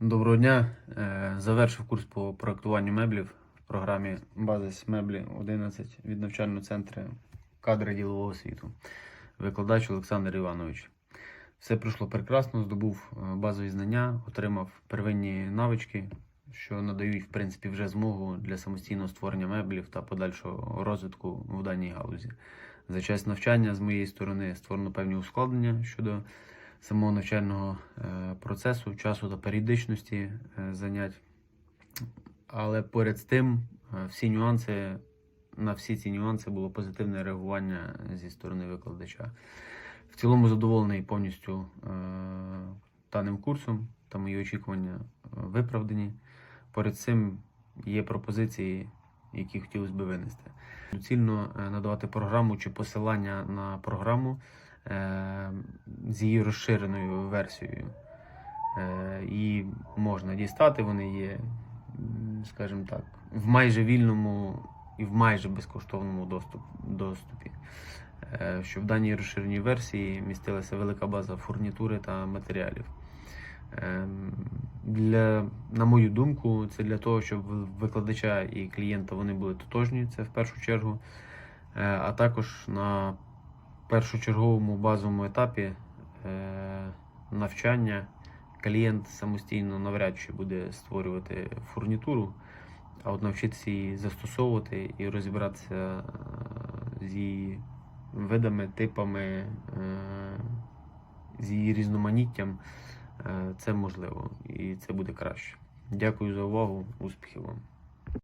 Доброго дня. Е, Завершив курс по проектуванню меблів в програмі Базис меблі 11 від навчального центру кадри ділового світу. Викладач Олександр Іванович. Все пройшло прекрасно, здобув е, базові знання, отримав первинні навички, що надають, в принципі, вже змогу для самостійного створення меблів та подальшого розвитку в даній галузі. За час навчання з моєї сторони створено певні ускладнення щодо самого навчального е, процесу, часу та періодичності е, занять. Але поряд з тим, е, всі нюанси, на всі ці нюанси було позитивне реагування зі сторони викладача. В цілому задоволений повністю даним курсом та мої очікування виправдані. Поряд цим є пропозиції, які хотілося би винести. Доцільно надавати програму чи посилання на програму з її розширеною версією. Е, І можна дістати, вони є, скажімо так, в майже вільному і в майже безкоштовному доступ, доступі. Е, Що в даній розширеній версії містилася велика база фурнітури та матеріалів. Для, на мою думку, це для того, щоб викладача і клієнта вони були тотожні, це в першу чергу. Е, А також на першочерговому базовому етапі е, навчання клієнт самостійно навряд чи буде створювати фурнітуру, а от навчитися її застосовувати і розібратися е, з її видами, типами, е, з її різноманіттям, це можливо і це буде краще. Дякую за увагу, успіхів вам!